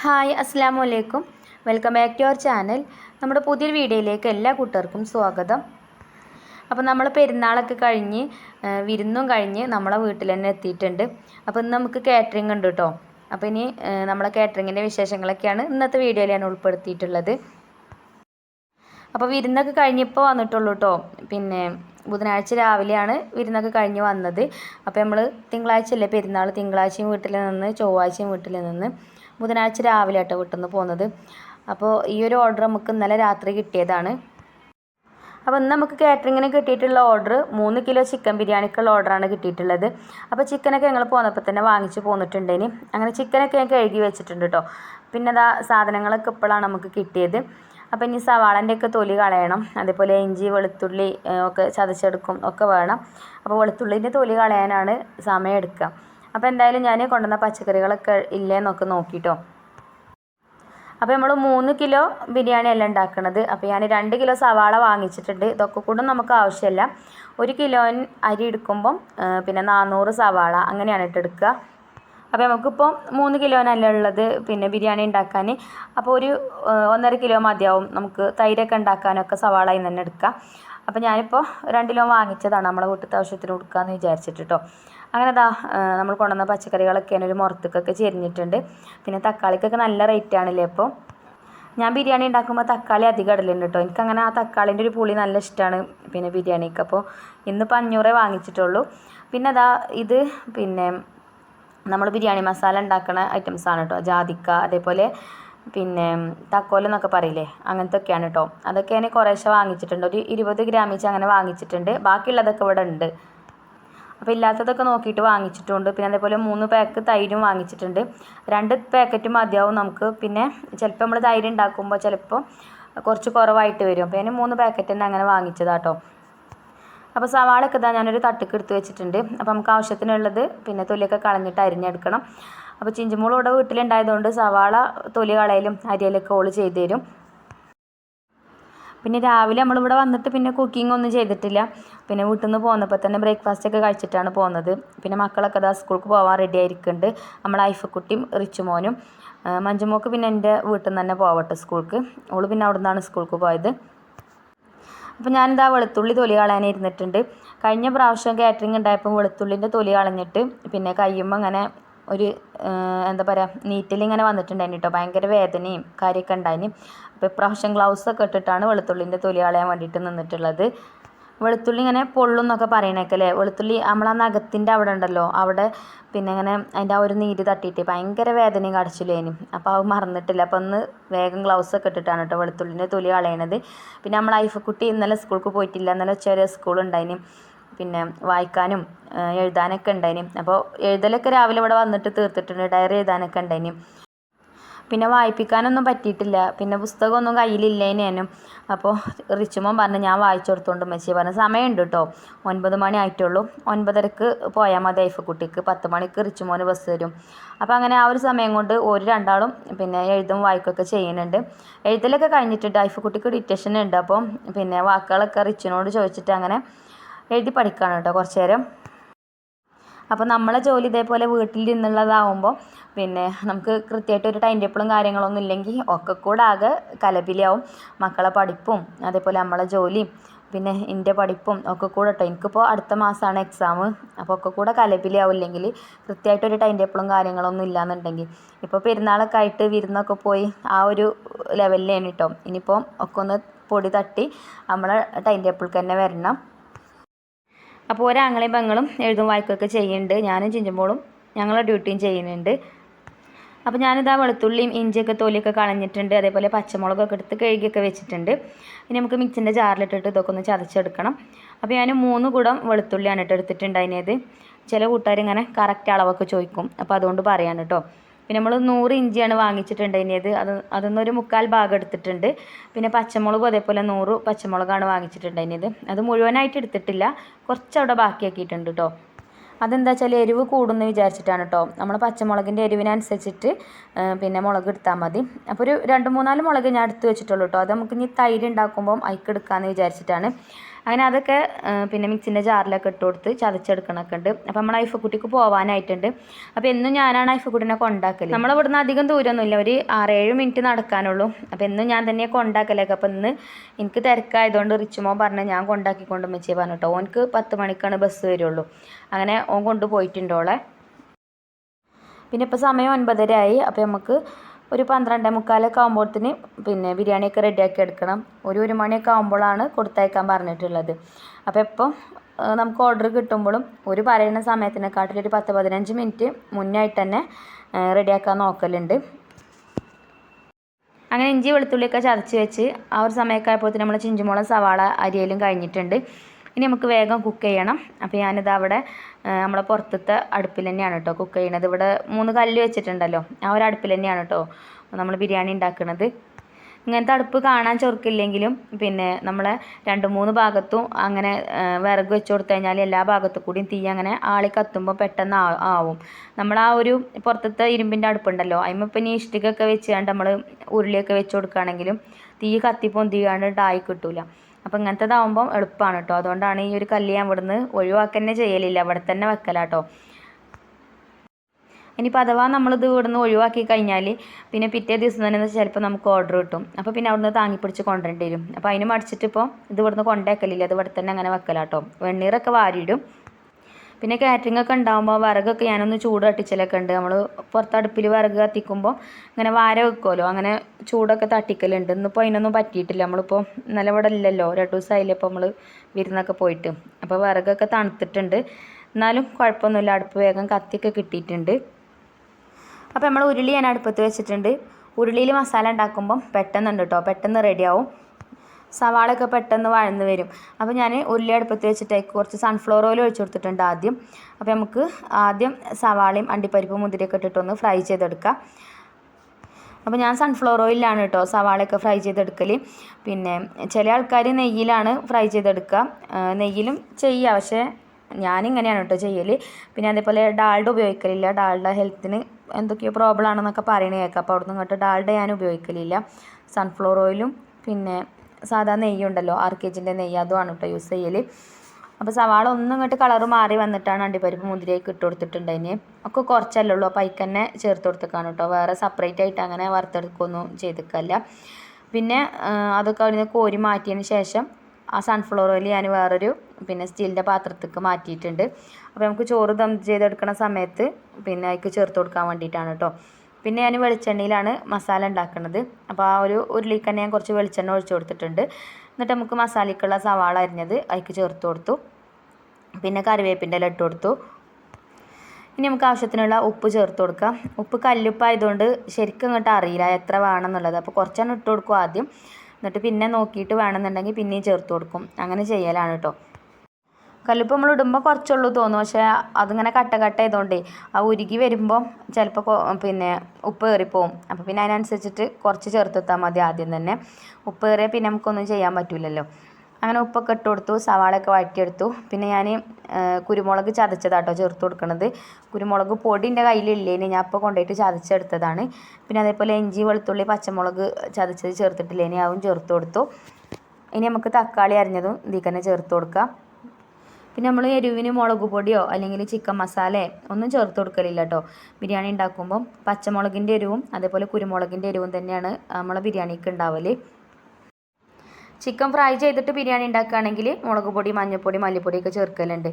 Hi അസ്സാം അലൈക്കും welcome back to our channel. നമ്മുടെ പുതിയൊരു വീഡിയോയിലേക്ക് എല്ലാ കൂട്ടർക്കും സ്വാഗതം. അപ്പോൾ നമ്മൾ പെരുന്നാളൊക്കെ കഴിഞ്ഞ് വിരുന്നും കഴിഞ്ഞ് നമ്മളെ വീട്ടിൽ തന്നെ എത്തിയിട്ടുണ്ട്. അപ്പോൾ ഇന്ന് നമുക്ക് കാറ്ററിംഗ് ഉണ്ട് കേട്ടോ അപ്പോൾ ഇനി നമ്മളെ കാറ്ററിങ്ങിന്റെ വിശേഷങ്ങളൊക്കെയാണ് ഇന്നത്തെ വീഡിയോയിൽ ഞാൻ ഉൾപ്പെടുത്തിയിട്ടുള്ളത്. അപ്പോൾ വിരുന്നൊക്കെ കഴിഞ്ഞിപ്പോൾ വന്നിട്ടുള്ളൂ കേട്ടോ പിന്നെ ബുധനാഴ്ച രാവിലെയാണ് വിരുന്നൊക്കെ കഴിഞ്ഞ് വന്നത്. അപ്പോൾ നമ്മൾ തിങ്കളാഴ്ച അല്ലേ പെരുന്നാൾ തിങ്കളാഴ്ചയും വീട്ടിൽ നിന്ന് ചൊവ്വാഴ്ചയും വീട്ടിൽ നിന്ന്. ബുധനാഴ്ച രാവിലെ ആട്ടോ വീട്ടിൽ പോകുന്നത് അപ്പോൾ ഈ ഒരു ഓർഡർ നമുക്ക് ഇന്നലെ രാത്രി കിട്ടിയതാണ്. അപ്പോൾ ഇന്ന് നമുക്ക് കാറ്ററിങ്ങിന് കിട്ടിയിട്ടുള്ള ഓർഡർ മൂന്ന് കിലോ ചിക്കൻ ബിരിയാണിക്കുള്ള ഓർഡറാണ് കിട്ടിയിട്ടുള്ളത്. അപ്പോൾ ചിക്കനൊക്കെ ഞങ്ങൾ പോന്നപ്പോൾ തന്നെ വാങ്ങിച്ച് പോന്നിട്ടുണ്ടേനി. അങ്ങനെ ചിക്കനൊക്കെ ഞാൻ കഴുകി വെച്ചിട്ടുണ്ട് കേട്ടോ പിന്നെ അതാ സാധനങ്ങളൊക്കെ ഇപ്പോഴാണ് നമുക്ക് കിട്ടിയത്. അപ്പോൾ ഇനി സവാളന്റെ ഒക്കെ തൊലി കളയണം. അതേപോലെ ഇഞ്ചി വെളുത്തുള്ളി ഒക്കെ ചതച്ചെടുക്കും ഒക്കെ വേണം. അപ്പോൾ വെളുത്തുള്ളിന്റെ തൊലി കളയാനാണ് സമയം എടുക്കുക അപ്പോൾ എന്തായാലും ഞാൻ കൊണ്ടുവന്ന പച്ചക്കറികളൊക്കെ ഇല്ലേന്നൊക്കെ നോക്കിയിട്ടോ അപ്പോൾ നമ്മൾ മൂന്ന് കിലോ ബിരിയാണി അല്ല ഉണ്ടാക്കുന്നത് അപ്പോൾ ഞാൻ രണ്ട് കിലോ സവാള വാങ്ങിച്ചിട്ടുണ്ട്. ഇതൊക്കെ കൂടെ നമുക്ക് ആവശ്യമില്ല ഒരു കിലോ അരി എടുക്കുമ്പം പിന്നെ നാനൂറ് സവാള അങ്ങനെയാണ് ഇട്ട് എടുക്കുക അപ്പോൾ നമുക്കിപ്പോൾ മൂന്ന് കിലോനല്ല ഉള്ളത് പിന്നെ ബിരിയാണി ഉണ്ടാക്കാൻ അപ്പോൾ ഒരു ഒന്നര കിലോ മതിയാവും. നമുക്ക് തൈരൊക്കെ ഉണ്ടാക്കാനൊക്കെ സവാളയിൽ നിന്ന് തന്നെ എടുക്കാം. അപ്പോൾ ഞാനിപ്പോൾ രണ്ട് കിലോ വാങ്ങിച്ചതാണ് നമ്മളെ വീട്ടിലത്തെ ആവശ്യത്തിന് കൊടുക്കാമെന്ന് വിചാരിച്ചിട്ട് കേട്ടോ അങ്ങനെ ദാ നമ്മൾ കൊണ്ടുവന്ന പച്ചക്കറികളൊക്കെ ഒരു മുറത്തേക്കൊക്കെ ചെരിഞ്ഞിട്ടുണ്ട്. പിന്നെ തക്കാളിക്കൊക്കെ നല്ല റേറ്റ് ആണല്ലേ അപ്പോൾ ഞാൻ ബിരിയാണി ഉണ്ടാക്കുമ്പോൾ തക്കാളി അധികം ഇടലുണ്ട് കേട്ടോ എനിക്കങ്ങനെ ആ തക്കാളിന്റെ ഒരു പുളി നല്ല ഇഷ്ടമാണ് പിന്നെ ബിരിയാണിക്ക്. അപ്പോൾ ഇന്നിപ്പോൾ അഞ്ഞൂറേ വാങ്ങിച്ചിട്ടുള്ളൂ. പിന്നെ അതാ ഇത് പിന്നെ നമ്മൾ ബിരിയാണി മസാല ഉണ്ടാക്കുന്ന ഐറ്റംസാണ് കേട്ടോ ജാതിക്ക അതേപോലെ പിന്നെ തക്കോലം എന്നൊക്കെ പറയില്ലേ അങ്ങനത്തെ ഒക്കെയാണ് കേട്ടോ അതൊക്കെ ഞാൻ കുറേശ്ശെ വാങ്ങിച്ചിട്ടുണ്ട്. ഒരു ഇരുപത് ഗ്രാം വെച്ച് അങ്ങനെ വാങ്ങിച്ചിട്ടുണ്ട്. ബാക്കിയുള്ളതൊക്കെ ഇവിടെ ഉണ്ട്. അപ്പോൾ ഇല്ലാത്തതൊക്കെ നോക്കിയിട്ട് വാങ്ങിച്ചിട്ടുണ്ട്. പിന്നെ അതേപോലെ മൂന്ന് പാക്ക് തൈരും വാങ്ങിച്ചിട്ടുണ്ട്. രണ്ട് പാക്കറ്റ് മതിയാവും നമുക്ക്. പിന്നെ ചിലപ്പോൾ നമ്മൾ തൈര് ഉണ്ടാക്കുമ്പോൾ ചിലപ്പോൾ കുറച്ച് കുറവായിട്ട് വരും. അപ്പോൾ ഞാൻ മൂന്ന് പാക്കറ്റ് തന്നെ അങ്ങനെ വാങ്ങിച്ചതാട്ടോ അപ്പോൾ സവാളയൊക്കെ ഇതാ ഞാനൊരു തട്ടുക്ക് എടുത്ത് വെച്ചിട്ടുണ്ട്. അപ്പോൾ നമുക്ക് ആവശ്യത്തിനുള്ളത് പിന്നെ തൊലിയൊക്കെ കളഞ്ഞിട്ട് അരിഞ്ഞെടുക്കണം. അപ്പോൾ ചിഞ്ചിമോൾ ഇവിടെ വീട്ടിലുണ്ടായതുകൊണ്ട് സവാള തൊലി കളയലും അരിയലൊക്കെ ഓൾ ചെയ്തു തരും പിന്നെ രാവിലെ നമ്മളിവിടെ വന്നിട്ട് പിന്നെ കുക്കിംഗ് ഒന്നും ചെയ്തിട്ടില്ല. പിന്നെ വീട്ടിൽ നിന്ന് പോന്നപ്പോൾ തന്നെ ബ്രേക്ക്ഫാസ്റ്റ് ഒക്കെ കഴിച്ചിട്ടാണ് പോകുന്നത് പിന്നെ മക്കളൊക്കെ അതാ സ്കൂൾക്ക് പോകാൻ റെഡി ആയിരിക്കുന്നുണ്ട് നമ്മളെ ഐഫക്കുട്ടിയും റിച്ചുമോനും മഞ്ജുമോക്ക് പിന്നെ എന്റെ വീട്ടിൽ നിന്ന് തന്നെ പോവട്ടെ സ്കൂൾക്ക് ഓൾ പിന്നെ അവിടെ നിന്നാണ് സ്കൂൾക്ക് പോയത്. അപ്പോൾ ഞാനിതാ വെളുത്തുള്ളി തൊലി കളയാനിരുന്നിട്ടുണ്ട്. കഴിഞ്ഞ പ്രാവശ്യം കാറ്ററിംഗ് ഉണ്ടായപ്പോൾ വെളുത്തുള്ളിന്റെ തൊലി കളഞ്ഞിട്ട് പിന്നെ കയ്യുമ്പോൾ അങ്ങനെ ഒരു എന്താ പറയുക നീറ്റലിങ്ങനെ വന്നിട്ടുണ്ടായിരുന്നു കേട്ടോ ഭയങ്കര വേദനയും കാര്യമൊക്കെ ഉണ്ടായിന്. അപ്പോൾ ഇപ്രാവശ്യം ഗ്ലൗസ് ഒക്കെ ഇട്ടിട്ടാണ് വെളുത്തുള്ളിന്റെ തൊലി കളയാൻ വേണ്ടിയിട്ട് നിന്നിട്ടുള്ളത്. വെളുത്തുള്ളി ഇങ്ങനെ പൊള്ളും എന്നൊക്കെ പറയണേക്കല്ലേ വെളുത്തുള്ളി നമ്മളാ നഖത്തിന്റെ അവിടെ ഉണ്ടല്ലോ. അവിടെ പിന്നെ ഇങ്ങനെ അതിന്റെ ആ ഒരു നീര് തട്ടിയിട്ട് ഭയങ്കര വേദനയും കടച്ചില്ലേനും അപ്പോൾ അത് മറന്നിട്ടില്ല. അപ്പോൾ ഒന്ന് വേഗം ഗ്ലൗസ് ഒക്കെ ഇട്ടിട്ടാണ് കേട്ടോ വെളുത്തുള്ളിന്റെ തൊലി കളയണത്. പിന്നെ നമ്മൾ ഐഫക്കുട്ടി ഇന്നലെ സ്കൂൾക്ക് പോയിട്ടില്ല. ഇന്നലെ ചെറിയ സ്കൂൾ ഉണ്ടായിന് പിന്നെ വായിക്കാനും എഴുതാനൊക്കെ ഉണ്ടായിന് അപ്പോൾ എഴുതലൊക്കെ രാവിലെ ഇവിടെ വന്നിട്ട് തീർത്തിട്ടുണ്ട് ഡയറി എഴുതാനൊക്കെ ഉണ്ടായിന് പിന്നെ വായിപ്പിക്കാനൊന്നും പറ്റിയിട്ടില്ല. പിന്നെ പുസ്തകമൊന്നും കയ്യിലില്ലേനേനും അപ്പോൾ റിച്ചുമോൻ പറഞ്ഞു ഞാൻ വായിച്ചു കൊടുത്തോണ്ട് മെസ്സി പറഞ്ഞു സമയമുണ്ട് കേട്ടോ ഒൻപത് മണി ആയിട്ടുള്ളൂ ഒൻപതരക്ക് പോയാൽ മതി ഐഫക്കുട്ടിക്ക് പത്ത് മണിക്ക് റിച്ചുമോന് ബസ് വരും. അപ്പോൾ അങ്ങനെ ആ ഒരു സമയം കൊണ്ട് ഒരു രണ്ടാളും പിന്നെ എഴുതും വായിക്കുകയൊക്കെ ചെയ്യുന്നുണ്ട്. എഴുതലൊക്കെ കഴിഞ്ഞിട്ടുണ്ട്. ഐഫക്കുട്ടിക്ക് ഡിറ്റേഷൻ ഉണ്ട്. അപ്പം പിന്നെ വാക്കുകളൊക്കെ റിച്ചിനോട് ചോദിച്ചിട്ട് അങ്ങനെ എഴുതി പഠിക്കുകയാണ് കേട്ടോ കുറച്ച് നേരം അപ്പോൾ നമ്മളെ ജോലി ഇതേപോലെ വീട്ടിൽ നിന്നുള്ളതാവുമ്പോൾ പിന്നെ നമുക്ക് കൃത്യമായിട്ട് ഒരു ടൈം ടേബിളും കാര്യങ്ങളൊന്നും ഇല്ലെങ്കിൽ ഒക്കെ കൂടെ ആകെ കലപിലാവും മക്കളെ പഠിപ്പും അതേപോലെ നമ്മളെ ജോലിയും പിന്നെ എന്റെ പഠിപ്പും ഒക്കെ കൂടെ കേട്ടോ എനിക്കിപ്പോൾ അടുത്ത മാസമാണ് എക്സാം അപ്പോൾ ഒക്കെ കൂടെ കലപിലാവില്ലെങ്കിൽ കൃത്യമായിട്ടൊരു ടൈം ടേബിളും കാര്യങ്ങളൊന്നും ഇല്ലയെന്നുണ്ടെങ്കിൽ ഇപ്പോൾ പെരുന്നാളൊക്കെ ആയിട്ട് വിരുന്നൊക്കെ പോയി ആ ഒരു ലെവലിലാണ് കേട്ടോ ഇനിയിപ്പോൾ ഒക്കെ ഒന്ന് പൊടി തട്ടി നമ്മളെ ടൈം ടേബിൾക്ക് തന്നെ വരണം. അപ്പോൾ ഒരാങ്ങളെയും പെങ്ങളും എഴുതും വായിക്കുകയൊക്കെ ചെയ്യുന്നുണ്ട്. ഞാനും ചിഞ്ചുമ്പോളും ഞങ്ങളുടെ ഡ്യൂട്ടിയും ചെയ്യുന്നുണ്ട്. അപ്പോൾ ഞാനിതാ വെളുത്തുള്ളിയും ഇഞ്ചിയൊക്കെ തൊലിയൊക്കെ കളഞ്ഞിട്ടുണ്ട്. അതേപോലെ പച്ചമുളകൊക്കെ എടുത്ത് കഴുകിയൊക്കെ വെച്ചിട്ടുണ്ട്. ഇനി നമുക്ക് മിക്സിന്റെ ജാറിലിട്ടിട്ട് ഇതൊക്കെ ഒന്ന് ചതച്ചെടുക്കണം. അപ്പോൾ ഞാൻ മൂന്ന് കുടം വെളുത്തുള്ളിയാണ് ഇട്ട് എടുത്തിട്ടുണ്ടായിരുന്നത്. ചില കൂട്ടുകാർ ഇങ്ങനെ കറക്റ്റ് അളവൊക്കെ ചോദിക്കും. അപ്പോൾ അതുകൊണ്ട് പറയാണ് കേട്ടോ പിന്നെ നമ്മൾ നൂറ് ഇഞ്ചിയാണ് വാങ്ങിച്ചിട്ടുണ്ട് ഇനി അത് അതൊന്നൊരു മുക്കാൽ ഭാഗം എടുത്തിട്ടുണ്ട്. പിന്നെ പച്ചമുളകും അതേപോലെ നൂറ് പച്ചമുളകാണ് വാങ്ങിച്ചിട്ടുണ്ട് ഇനിയത് അത് മുഴുവനായിട്ട് എടുത്തിട്ടില്ല. കുറച്ചവിടെ ബാക്കിയാക്കിയിട്ടുണ്ട് കേട്ടോ അതെന്താ വെച്ചാൽ എരിവ് കൂടുമെന്ന് വിചാരിച്ചിട്ടാണ് കേട്ടോ നമ്മൾ പച്ചമുളകിന്റെ എരിവിനനുസരിച്ചിട്ട് പിന്നെ മുളക് എടുത്താൽ മതി. അപ്പോൾ ഒരു രണ്ട് മൂന്നാൽ മുളക് ഞാൻ എടുത്ത് വെച്ചിട്ടുള്ളൂ കേട്ടോ അത് നമുക്ക് ഇനി തൈര് ഉണ്ടാക്കുമ്പം അയക്കെടുക്കാമെന്ന് വിചാരിച്ചിട്ടാണ്. അങ്ങനെ അതൊക്കെ പിന്നെ മിക്സിന്റെ ജാറിലൊക്കെ ഇട്ട് കൊടുത്ത് ചതച്ചെടുക്കണമൊക്കെ ഉണ്ട്. അപ്പോൾ നമ്മൾ ഐഫക്കുട്ടിക്ക് പോകാനായിട്ടുണ്ട് അപ്പോൾ എന്നും ഞാനാണ് ഐഫക്കുട്ടിനെ കൊണ്ടാക്കൽ നമ്മളെ ഇവിടുന്ന് അധികം ദൂരമൊന്നുമില്ല ഒരു ആറേഴ് മിനിറ്റ് നടക്കാനുള്ളൂ. അപ്പോൾ എന്നും ഞാൻ തന്നെ കൊണ്ടാക്കലൊക്കെ. അപ്പോൾ ഇന്ന് എനിക്ക് തിരക്കായതുകൊണ്ട് റിച്ചുമോ പറഞ്ഞ് ഞാൻ കൊണ്ടാക്കിക്കൊണ്ട് മെച്ചേ പറഞ്ഞിട്ടോ ഓനക്ക് പത്ത് മണിക്കാണ് ബസ് വരുള്ളൂ. അങ്ങനെ ഓൻ കൊണ്ടുപോയിട്ടുണ്ടോളെ പിന്നെ ഇപ്പോൾ സമയം ഒൻപതര ആയി അപ്പോൾ നമുക്ക് ഒരു പന്ത്രണ്ടേ മുക്കാലൊക്കെ ആകുമ്പോഴത്തേന് പിന്നെ ബിരിയാണിയൊക്കെ റെഡിയാക്കി എടുക്കണം. ഒരു ഒരു മണിയൊക്കെ ആകുമ്പോഴാണ് കൊടുത്തയക്കാൻ പറഞ്ഞിട്ടുള്ളത്. അപ്പോൾ ഇപ്പം നമുക്ക് ഓർഡർ കിട്ടുമ്പോഴും ഒരു പറയുന്ന സമയത്തിനെക്കാട്ടിൽ ഒരു പത്ത് പതിനഞ്ച് മിനിറ്റ് മുന്നായിട്ട് തന്നെ റെഡിയാക്കാൻ നോക്കലുണ്ട്. അങ്ങനെ ഇഞ്ചി വെളുത്തുള്ളിയൊക്കെ ചതച്ച് വെച്ച് ആ ഒരു സമയമൊക്കെ ആയപ്പോഴത്തേന് നമ്മൾ ചിഞ്ചുമുളക് സവാള അരിയലും കഴിഞ്ഞിട്ടുണ്ട്. ഇനി നമുക്ക് വേഗം കുക്ക് ചെയ്യണം. അപ്പോൾ ഞാനിത് അവിടെ നമ്മുടെ പുറത്തത്തെ അടുപ്പിൽ തന്നെയാണ് കേട്ടോ കുക്ക് ചെയ്യണത്. ഇവിടെ മൂന്ന് കല്ല് വെച്ചിട്ടുണ്ടല്ലോ ആ ഒരു അടുപ്പിൽ തന്നെയാണ് കേട്ടോ നമ്മൾ ബിരിയാണി ഉണ്ടാക്കുന്നത് ഇങ്ങനത്തെ അടുപ്പ് കാണാൻ ചെറുക്കില്ലെങ്കിലും പിന്നെ നമ്മളെ രണ്ട് മൂന്ന് ഭാഗത്തും അങ്ങനെ വിറക് വെച്ച് കൊടുത്തു കഴിഞ്ഞാൽ എല്ലാ ഭാഗത്തു കൂടിയും തീ അങ്ങനെ ആളി കത്തുമ്പോൾ പെട്ടെന്ന് ആവും. നമ്മൾ ആ ഒരു പുറത്തത്തെ ഇരുമ്പിന്റെ അടുപ്പുണ്ടല്ലോ അതിമ്മ ഇപ്പം ഇനി ഇഷ്ടികൊക്കെ വെച്ച് കണ്ട് നമ്മൾ ഉരുളിയൊക്കെ വെച്ച് കൊടുക്കുകയാണെങ്കിലും തീ കത്തി പൊന്തിയാണ്ട് ആയി കിട്ടൂല. അപ്പം ഇങ്ങനത്തേതാവുമ്പം എളുപ്പമാണ് കേട്ടോ അതുകൊണ്ടാണ് ഈ ഒരു കല്ല് ഞാൻ ഇവിടുന്ന് ഒഴിവാക്കന്നെ ചെയ്യലില്ല. ഇവിടെ തന്നെ വെക്കലാട്ടോ. ഇനിയിപ്പോൾ അഥവാ നമ്മളിത് ഇവിടുന്ന് ഒഴിവാക്കി കഴിഞ്ഞാൽ പിന്നെ പിറ്റേ ദിവസം തന്നെ ചിലപ്പോൾ നമുക്ക് ഓർഡർ കിട്ടും. അപ്പോൾ പിന്നെ അവിടുന്ന് താങ്ങിപ്പിടിച്ച് കൊണ്ടുവരേണ്ടി വരും. അപ്പോൾ അതിന് മടിച്ചിട്ട് ഇപ്പോൾ ഇത് ഇവിടുന്ന് കൊണ്ടേക്കലില്ല. അത് ഇവിടെ തന്നെ അങ്ങനെ വെക്കലാട്ടോ. വെണ്ണീറൊക്കെ വാരിയിടും. പിന്നെ കാറ്ററിംഗ് ഒക്കെ ഉണ്ടാകുമ്പോൾ വിറകൊക്കെ ഞാനൊന്ന് ചൂട് തട്ടിച്ചലൊക്കെ ഉണ്ട്. നമ്മൾ പുറത്തടുപ്പിൽ വിറക് കത്തിക്കുമ്പോൾ ഇങ്ങനെ വാര വെക്കുമല്ലോ അങ്ങനെ ചൂടൊക്കെ തട്ടിക്കലുണ്ട്. ഇന്നിപ്പോൾ അതിനൊന്നും പറ്റിയിട്ടില്ല. നമ്മളിപ്പോൾ ഇന്നലെ ഇവിടെ ഇല്ലല്ലോ. രണ്ട് ദിവസമായില്ലേ ഇപ്പോൾ നമ്മൾ വിരുന്നൊക്കെ പോയിട്ട്. അപ്പോൾ വിറകൊക്കെ തണുത്തിട്ടുണ്ട്. എന്നാലും കുഴപ്പമൊന്നുമില്ല. അടുപ്പ് വേഗം കത്തിയൊക്കെ കിട്ടിയിട്ടുണ്ട്. അപ്പോൾ നമ്മൾ ഉരുളി ഞാൻ അടുപ്പത്ത് വെച്ചിട്ടുണ്ട്. ഉരുളിയിൽ മസാല ഉണ്ടാക്കുമ്പം പെട്ടെന്നുണ്ട് കേട്ടോ പെട്ടെന്ന് റെഡിയാവും സവാളയൊക്കെ പെട്ടെന്ന് വഴന്ന് വരും. അപ്പോൾ ഞാൻ ഉരുളി അടുപ്പത്ത് വെച്ചിട്ടേക്ക് കുറച്ച് സൺഫ്ലവർ ഓയിൽ ഒഴിച്ചു കൊടുത്തിട്ടുണ്ട് ആദ്യം. അപ്പോൾ നമുക്ക് ആദ്യം സവാളയും അണ്ടിപ്പരിപ്പും മുതിരൊക്കെ ഇട്ടിട്ടൊന്ന് ഫ്രൈ ചെയ്തെടുക്കാം. അപ്പോൾ ഞാൻ സൺഫ്ലവർ ഓയിലാണ് കേട്ടോ സവാളയൊക്കെ ഫ്രൈ ചെയ്തെടുക്കൽ പിന്നെ ചില ആൾക്കാർ നെയ്യിലാണ് ഫ്രൈ ചെയ്തെടുക്കുക. നെയ്യിലും ചെയ്യുക പക്ഷേ ഞാനിങ്ങനെയാണ് കേട്ടോ ചെയ്യൽ പിന്നെ അതേപോലെ ഡാൽഡ ഉപയോഗിക്കലില്ല. ഡാൽഡ ഹെൽത്തിന് എന്തൊക്കെയോ പ്രോബ്ലം ആണെന്നൊക്കെ പറയണ കേൾക്കാം. അപ്പോൾ അവിടുന്ന് ഇങ്ങോട്ട് ഡാൾഡ ഞാൻ ഉപയോഗിക്കലില്ല. സൺഫ്ലവർ ഓയിലും പിന്നെ സാധാ നെയ്യുണ്ടല്ലോ ആർ കെ ജിന്റെ നെയ്യ് അതുമാണ് കേട്ടോ യൂസ് ചെയ്യൽ അപ്പോൾ സവാള ഒന്നും ഇങ്ങോട്ട് കളറ് മാറി വന്നിട്ടാണ് അണ്ടിപ്പരിപ്പ് മുതിരയൊക്കെ ഇട്ട് കൊടുത്തിട്ടുണ്ട് അതിന് ഒക്കെ കുറച്ചല്ലേ ഉള്ളൂ അപ്പോൾ അതിക്ക് തന്നെ ചേർത്ത് കൊടുത്തേക്കാണ് കേട്ടോ വേറെ സെപ്പറേറ്റ് ആയിട്ട് അങ്ങനെ വറുത്തെടുക്കൊന്നും ചെയ്തിക്കല്ല. പിന്നെ അതൊക്കെ അവിടെ നിന്ന് കോരി മാറ്റിയതിന് ശേഷം ആ സൺഫ്ലവർ ഓയിൽ ഞാൻ വേറൊരു പിന്നെ സ്റ്റീലിന്റെ പാത്രത്തേക്ക് മാറ്റിയിട്ടുണ്ട്. അപ്പോൾ നമുക്ക് ചോറ് ദം ചെയ്തെടുക്കുന്ന സമയത്ത് പിന്നെ അതിക്ക് ചേർത്ത് കൊടുക്കാൻ വേണ്ടിയിട്ടാണ് കേട്ടോ പിന്നെ ഞാൻ വെളിച്ചെണ്ണയിലാണ് മസാല ഉണ്ടാക്കുന്നത്. അപ്പോൾ ആ ഒരു ഉരുളിക്ക് തന്നെ ഞാൻ കുറച്ച് വെളിച്ചെണ്ണ ഒഴിച്ചു കൊടുത്തിട്ടുണ്ട്. എന്നിട്ട് നമുക്ക് മസാലയ്ക്കുള്ള സവാള അരിഞ്ഞത് അതിക്ക് ചേർത്ത് കൊടുത്തു. പിന്നെ കറിവേപ്പിന്റെ ഇട്ട് കൊടുത്തു. ഇനി നമുക്ക് ആവശ്യത്തിനുള്ള ഉപ്പ് ചേർത്ത് കൊടുക്കാം. ഉപ്പ് കല്ലുപ്പായതുകൊണ്ട് ശരിക്കും അങ്ങോട്ട് അറിയില്ല എത്ര വേണം എന്നുള്ളത് അപ്പോൾ കുറച്ചെണ്ണം ഇട്ട് കൊടുക്കും ആദ്യം. എന്നിട്ട് പിന്നെ നോക്കിയിട്ട് വേണമെന്നുണ്ടെങ്കിൽ പിന്നെയും ചേർത്ത് കൊടുക്കും. അങ്ങനെ ചെയ്യലാണ് കേട്ടോ കല്ലുപ്പ് നമ്മൾ ഇടുമ്പോൾ കുറച്ചുള്ളൂ തോന്നും പക്ഷേ അതിങ്ങനെ കട്ട കട്ട ആയതുകൊണ്ടേ ആ ഉരുകി വരുമ്പോൾ ചിലപ്പോൾ പിന്നെ ഉപ്പ് കയറിപ്പോവും. അപ്പോൾ പിന്നെ അതിനനുസരിച്ചിട്ട് കുറച്ച് ചേർത്തെത്താൽ മതി ആദ്യം തന്നെ. ഉപ്പ് കയറിയാൽ പിന്നെ നമുക്കൊന്നും ചെയ്യാൻ പറ്റില്ലല്ലോ അങ്ങനെ ഉപ്പൊക്കെ ഇട്ട് കൊടുത്തു സവാളയൊക്കെ വഴറ്റിയെടുത്തു. പിന്നെ ഞാൻ കുരുമുളക് ചതച്ചതാട്ടോ ചേർത്ത് കൊടുക്കണത്. കുരുമുളക് പൊടി എന്റെ കയ്യിലില്ലേനെ ഞാൻ അപ്പോൾ കൊണ്ടുപോയിട്ട് ചതച്ചെടുത്തതാണ്. പിന്നെ അതേപോലെ ഇഞ്ചി വെളുത്തുള്ളി പച്ചമുളക് ചതച്ചത് ചേർത്തിട്ടില്ലേനി അതും ചേർത്ത് കൊടുത്തു. ഇനി നമുക്ക് തക്കാളി അരിഞ്ഞതും ഇതിൽ തന്നെ ചേർത്ത് കൊടുക്കാം. പിന്നെ നമ്മൾ എരിവിന് മുളക് പൊടിയോ അല്ലെങ്കിൽ ചിക്കൻ മസാലയോ ഒന്നും ചേർത്ത് കൊടുക്കലില്ല കേട്ടോ ബിരിയാണി ഉണ്ടാക്കുമ്പം പച്ചമുളകിന്റെ എരിവും അതേപോലെ കുരുമുളകിന്റെ എരിവും തന്നെയാണ് നമ്മളെ ബിരിയാണിക്ക് ഉണ്ടാവൽ ചിക്കൻ ഫ്രൈ ചെയ്തിട്ട് ബിരിയാണി ഉണ്ടാക്കുകയാണെങ്കിൽ മുളക് പൊടി മഞ്ഞൾപ്പൊടി മല്ലിപ്പൊടിയൊക്കെ ചേർക്കലുണ്ട്.